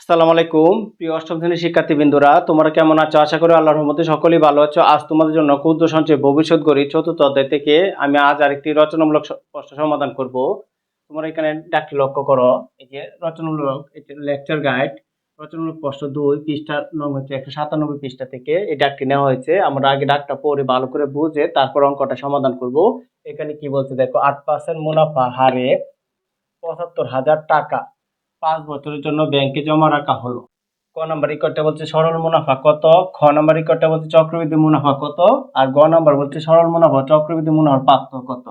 আসসালামু আলাইকুম। প্রিয় অষ্টম শ্রেণির শিক্ষার্থী বিন্দুরা তোমরা কেমন আছো? আশা করি আল্লাহর রহমতে সকলেই ভালো আছো। আজ তোমাদের জন্য ক্ষুদ্র সঞ্চয় ভবিষ্যৎ গড়ি চতুর্থ অধ্যায় থেকে আমি আজ আরেকটি রচনামূলক প্রশ্ন সমাধান করব। তোমরা এখানে ডাকটি লক্ষ্য করো। এই যে রচনামূলক লেকচার গাইড রচনামূলক প্রশ্ন দুই, পৃষ্ঠা নং হচ্ছে একশো সাতানব্বই পৃষ্ঠা থেকে এই ডাকটি নেওয়া হয়েছে। আমরা আগে ডাকটা পড়ে ভালো করে বুঝে তারপর অঙ্কটা সমাধান করব। এখানে কি বলছে? দেখো, আট পার্সেন্ট মুনাফা হারে পঁচাত্তর হাজার টাকা। পাঁচ বছরের জন্য ব্যাংকে জমা রাখা হলো। ক নাম্বার রেকর্ডটা বলছে সরল মুনাফা কত? খ নাম্বার রেকর্ডটা বলছে চক্রবৃদ্ধি মুনাফা কত? আর গ নাম্বার বলছে সরল মুনাফা, চক্রবৃদ্ধি মুনাফার পার্থক্য কত?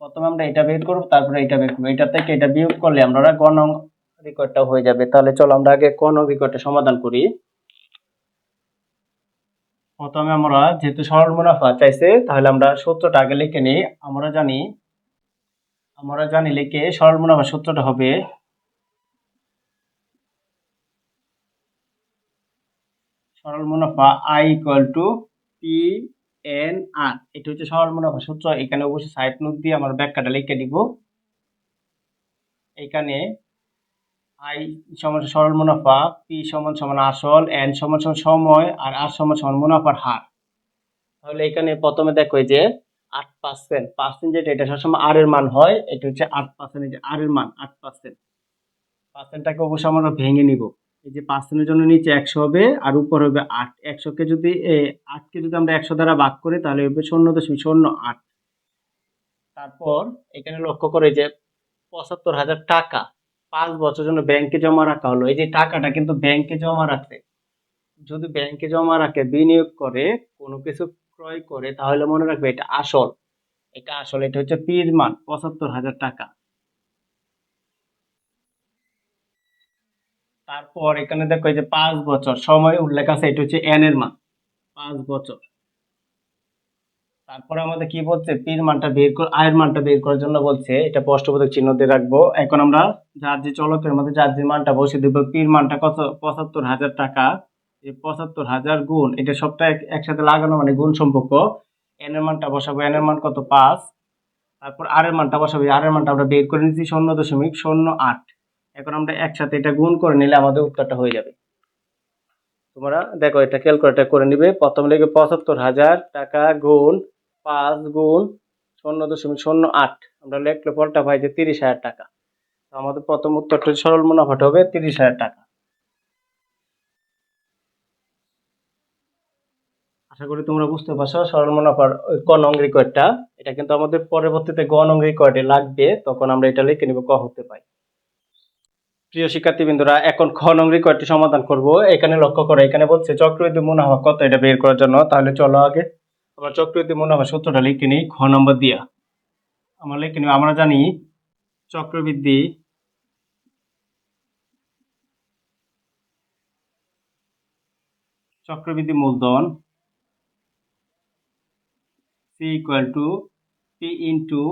প্রথমে আমরা এটা বের করব, তারপরে এটা বের করব। এটা থেকে এটা বিয়োগ করলে আমরা গ নং রেকর্ডটা হয়ে যাবে। তাহলে চলো আমরা আগে ক নং রেকর্ডটা সমাধান করি। প্রথমে আমরা যেহেতু সরল মুনাফা চাইছে, তাহলে আমরা সূত্রটা আগে লিখে নিই। আমরা জানি আমরা জানি লিখে সরল মুনাফা সূত্রটা হবে সরল মুনাফা I equal to p n r এটা হচ্ছে সরল মুনাফা সূত্র। এখানে অবশ্যই সাইড নোট দিয়ে আমার ব্যাখ্যাটা লিখে দিব। এখানে আই সমান সরল মুনাফা পি সমান সমান আসল এন সমান সমান সময় আর আর সমান সমান মুনাফার হার। তাহলে এখানে প্রথমে দেখো যে আট পার্সেন্ট পার্সেন্ট যেটা এটা সবসময় আর এর মান হয়। এটা হচ্ছে আট পার্সেন্ট আর এর মান, আট পার্সেন্ট পার্সেন্টটাকে অবশ্যই আমরা ভেঙে নিব। এই যে পার্সেন্টের জন্য নিচে একশো হবে আর উপর হবে আট। একশোকে যদি আটকে যদি আমরা একশো দ্বারা ভাগ করি, তাহলে হবে শূন্য দশমিক শূন্য আট। তারপর এখানে লক্ষ্য করে যে পঁচাত্তর হাজার টাকা পাঁচ বছরের জন্য ব্যাংকে জমা রাখা হলো। এই যে টাকাটা কিন্তু ব্যাংকে জমা রাখছে যদি ব্যাংকে জমা রাখে, বিনিয়োগ করে, কোনো কিছু ক্রয় করে, তাহলে মনে রাখবে এটা আসল। এটা আসল, এটা হচ্ছে পির মান, পঁচাত্তর হাজার টাকা। তারপর এখানে দেখো যে পাঁচ বছর, সময় উল্লেখ আছে, এটা হচ্ছে এন এর মান। পাঁচ বছর। তারপরে আমাদের কি বলছে? পির মানটা বের করে আয়ের মানটা বের করার জন্য বলছে, এটা প্রশ্নবোধক চিহ্ন দিয়ে রাখব। এখন আমরা যার যে চলকের মধ্যে যার যে মানটা বসে দেবো পির মানটা কত? পঁচাত্তর হাজার টাকা। এই পঁচাত্তর হাজার গুণ, এটা সবটা একসাথে লাগানো মানে গুণ সম্পর্ক। এন এর মানটা বসাবো এন এর মান কত? পাঁচ। তারপর আর এর মানটা বসাবো আর এর মানটা আমরা বের করে নিচ্ছি শূন্য দশমিক শূন্য আট। এখন আমরা একসাথে এটা গুণ করে নিলে আমাদের উত্তরটা হয়ে যাবে। তোমরা দেখো, এটা ক্যালকুলেটর করে নিবে। প্রথম লিখে পঁচাত্তর হাজার টাকা গুণ পাঁচ গুণ শূন্য দশমিক শূন্য আট। আমরা লিখলে পরটা পাই যে তিরিশ হাজার টাকা। তো আমাদের প্রথম উত্তরটা সরল মুনাফাটা হবে তিরিশ হাজার টাকা। আশা করি তোমরা বুঝতে পারছ, সরল মুনাফার ক নং রেকর্ডটা এটা কিন্তু আমাদের পরবর্তীতে গ নং রেকর্ডে লাগবে, তখন আমরা এটা লিখে নিব ক হতে পাই প্রিয় শিক্ষার্থীবৃন্দরা, এখন খ নং কয়েকটি সমাধান করব। এখানে লক্ষ্য করো, এখানে বলছে চক্রবৃদ্ধি মুনাফা কত, এটা বের করার জন্য। তাহলে চলো আগে। আমরা চক্রবৃদ্ধি মুনাফা সূত্রটা লিখে নিই, খ নম্বর দিয়া। আমরা লিখে নিই আমরা জানি চক্রবৃদ্ধি চক্রবৃদ্ধি মূলধন c equal to p into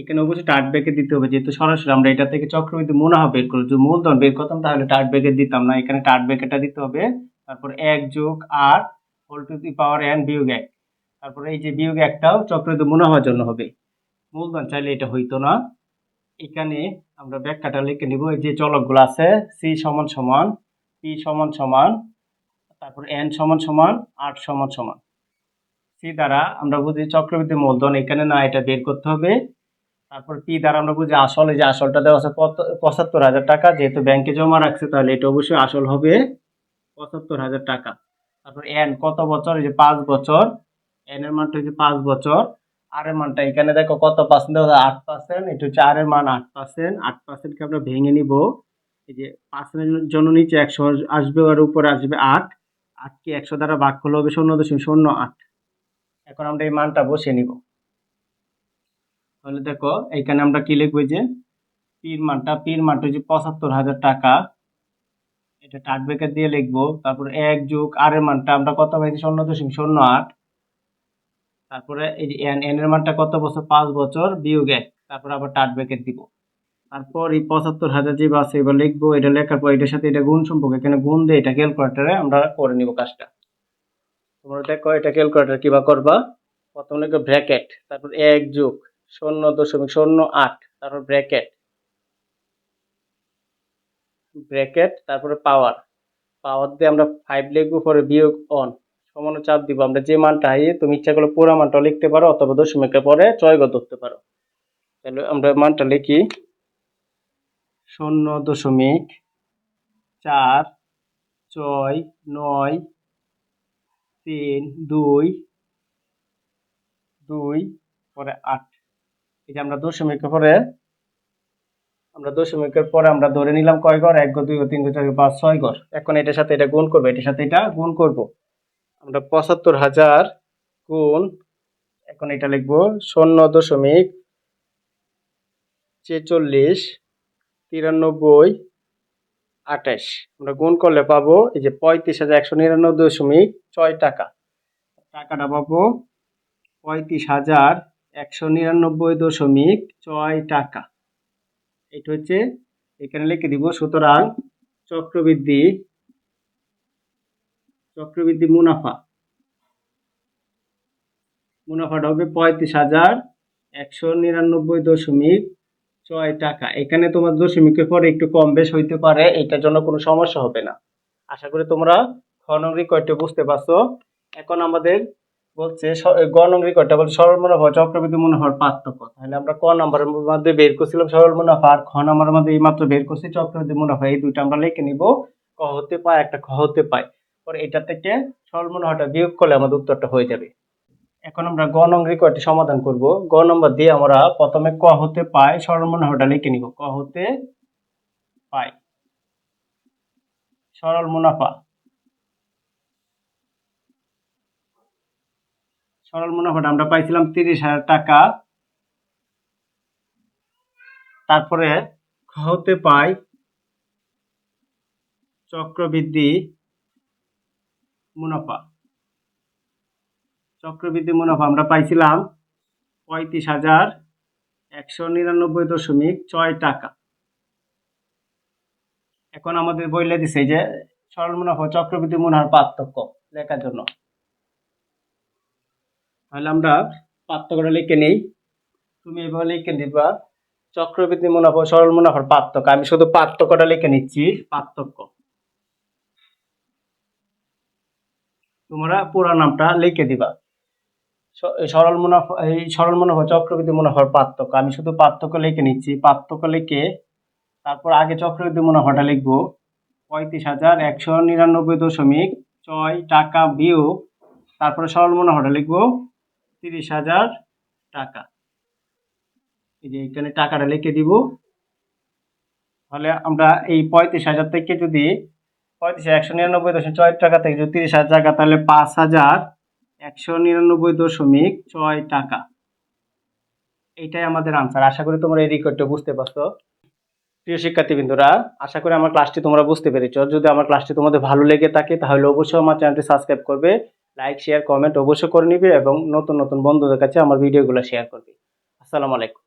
এখানে অবশ্যই টার্ট ব্যাকে দিতে হবে, যেহেতু সরাসরি আমরা এটা থেকে চক্রবৃদ্ধি মুনাফা বের করি যদি মূলধন বের করতাম, তাহলে টার্ট ব্যাকে দিতাম না। এখানে টার্ট ব্যাকেটা দিতে হবে। তারপর এক যোগ r whole to the power n বিয়োগ এক। তারপরে এই যে বিয়োগ একটাও চক্রবৃদ্ধি মুনাফার জন্য হবে। মূলধন চাইলে এটা হইতো না। এখানে আমরা ব্যাখ্যাটা লিখে নিব। এই যে চলকগুলো আছে সি সমান সমান পি সমান সমান, তারপর এন সমান সমান, আট সমান সমান। সি দ্বারা আমরা বুঝি চক্রবৃদ্ধি মূলধন এখানে না, এটা বের করতে হবে। তারপর পি দ্বারা আমরা বুঝি? আসল এই যে আসলটা দেওয়া আছে পঁচাত্তর হাজার টাকা, যেহেতু ব্যাংকে জমা রাখছে, তাহলে এটা অবশ্যই আসল হবে পঁচাত্তর হাজার টাকা। তারপর এন কত বছর? এই যে পাঁচ বছর। এন এর মানটা হচ্ছে পাঁচ বছর। আর এর মানটা এখানে দেখো কত পার্সেন্ট দেওয়া আট পার্সেন্ট এটা হচ্ছে আর এর মান আট পার্সেন্ট আট পার্সেন্টকে আমরা ভেঙে নিব। এই যে পার্সেন্টের জন্য নিচে একশো আসবে আর উপরে আসবে আট। আটকে একশো দ্বারা ভাগ হবে শূন্য দশমিক শূন্য আট। এখন আমরা এই মানটা বসে নিব। তাহলে দেখো, এইখানে আমরা কি লিখব যে, পির মানটা পির মানটা হচ্ছে পঁচাত্তর হাজার টাকা। এটা টাট ব্রেকার দিয়ে লিখব। তারপরে এক যোগ আর এর মানটা আমরা কত পাইছি? শূন্য দশমিক শূন্য আট। তারপরে এই যে এন এন এর মানটা কত বছর? পাঁচ বছর, বিয়োগ এক। তারপরে আবার টাট ব্রেকেট দিব। তারপর এই পঁচাত্তর হাজার যে আছে এবার লিখব, এটা লেখার পর এটার সাথে এটা গুণ সম্পর্ক এখানে গুণ দিয়ে এটা ক্যালকুলেটারে আমরা করে নিব কাজটা। তোমরা দেখো, এটা ক্যালকুলেটার কিবা করবা? প্রথম লিখবে ব্র্যাকেট, তারপর এক যোগ। শূন্য দশমিক, শূন্য আট, তারপর ব্র্যাকেট। ব্র্যাকেট, তারপরে পাওয়ার। পাওয়ার দিয়ে আমরা ফাইভ লিখব, পরে বিয়োগ অন সমান চাপ দিব। আমরা যে মানটা হাই তুমি ইচ্ছা করলে পুরো মানটা লিখতে পারো, অথবা দশমিকের পরে ছয় গো ধরতে পারো। তাহলে আমরা মানটা লিখি। শূন্য দশমিক চার, ছয়, নয়, তিন, দুই দুই, পরে আট। এই যে আমরা দশমিকের পরে, আমরা দশমিকের পরে আমরা ধরে নিলাম কয় ঘর? এক ঘর, দুই ঘর, তিন ঘর, চার পাঁচ, ছয় ঘর। এখন এটার সাথে এটা গুণ করব, এটার সাথে এটা গুণ করব। আমরা পঁচাত্তর হাজার গুণ, এখন এটা লিখব, শূন্য দশমিক ছেচল্লিশ, তিরানব্বই, আঠাশ। আমরা গুণ করলে পাবো, এই যে পঁয়ত্রিশ হাজার একশো নিরানব্বই দশমিক ছয় টাকা। টাকাটা পাবো পঁয়ত্রিশ হাজার একশো নিরানব্বই দশমিক ছয় টাকা। এটা হচ্ছে এখানে লিখে দিব, সুতরাং চক্রবৃদ্ধি চক্রবৃদ্ধি মুনাফা। মুনাফাটা হবে পঁয়ত্রিশ হাজার একশো নিরানব্বই দশমিক ছয় টাকা। এখানে তোমার দশমিকের পরে একটু কম বেশ হইতে পারে, এটার জন্য কোনো সমস্যা হবে না। আশা করি তোমরা খনন রেকর্ডটা বুঝতে পারছ। এখন আমাদের বলছে গ নং রেকর্ডটা বলছে সরল মুনাফা চক্রবৃদ্ধি মুনাফার পার্থক্য। তাহলে আমরা ক নাম্বারের মধ্যে বের করছিলাম সরল মুনাফা আর খ নাম্বারের মধ্যে এই মাত্র বের করছি, চক্রবৃদ্ধি মুনাফা এই দুইটা আমরা লিখে নিব। ক হতে পায়, একটা খ হতে পায়। পরে এটা থেকে সরল মুনাফাটা বিয়োগ করলে আমাদের উত্তরটা হয়ে যাবে। এখন আমরা গ নং রেকর্ডটি সমাধান করব। গ নম্বর দিয়ে আমরা প্রথমে ক হতে পাই সরল মুনাফাটা লিখে নিব। ক হতে পাই সরল মুনাফা সরল মুনাফাটা আমরা পাইছিলাম তিরিশ হাজার টাকা। তারপরে হতে পাই চক্রবৃদ্ধি মুনাফা। চক্রবৃদ্ধি মুনাফা আমরা পাইছিলাম পঁয়ত্রিশ হাজার একশো নিরানব্বই দশমিক ছয় টাকা। এখন আমাদের বইলে দিছে যে সরল মুনাফা চক্রবৃদ্ধি মুনাফার পার্থক্য লেখার জন্য। তাহলে আমরা পার্থক্যটা লিখে নেই। তুমি এভাবে লিখে দিবা। চক্রবৃদ্ধি মুনাফা সরল মুনাফার পার্থক্য। আমি শুধু পার্থক্যটা লিখে নিচ্ছি। পার্থক্য। তোমরা পুরো নামটা লিখে দিবা। সরল মুনাফা, এই সরল মুনাফা চক্রবৃদ্ধি মুনাফার পার্থক্য। আমি শুধু পার্থক্য লিখে নিচ্ছি। পার্থক্য লিখে তারপর আগে চক্রবৃদ্ধি মুনাফাটা লিখব। পঁয়ত্রিশ হাজার একশো নিরানব্বই দশমিক ছয় টাকা বিয়োগ। তারপরে সরল মুনাফাটা লিখব। তিরিশ হাজার টাকা। এই যে এখানে টাকাটা লিখে দিব। তাহলে আমরা এই পঁয়ত্রিশ হাজার থেকে যদি পঁয়ত্রিশ একশো নিরানব্বই দশমিক ছয় টাকা থেকে যদি তিরিশ হাজার টাকা তাহলে পাঁচ হাজার একশো নিরানব্বই দশমিক ছয় টাকা। এইটাই আমাদের আনসার আশা করি তোমরা এই রেকর্ডটা বুঝতে পারছ। প্রিয় শিক্ষার্থীবৃন্দরা, আশা করি আমার ক্লাসটি তোমরা বুঝতে পেরেছ। যদি আমার ক্লাসটি তোমাদের ভালো লেগে থাকে, তাহলে অবশ্যই আমার চ্যানেলটি সাবস্ক্রাইব করবে। লাইক শেয়ার কমেন্ট অবশ্যই করে নিবি এবং নতুন নতুন বন্ধুদের কাছে আমার ভিডিওগুলো শেয়ার করবি। আসসালামু আলাইকুম।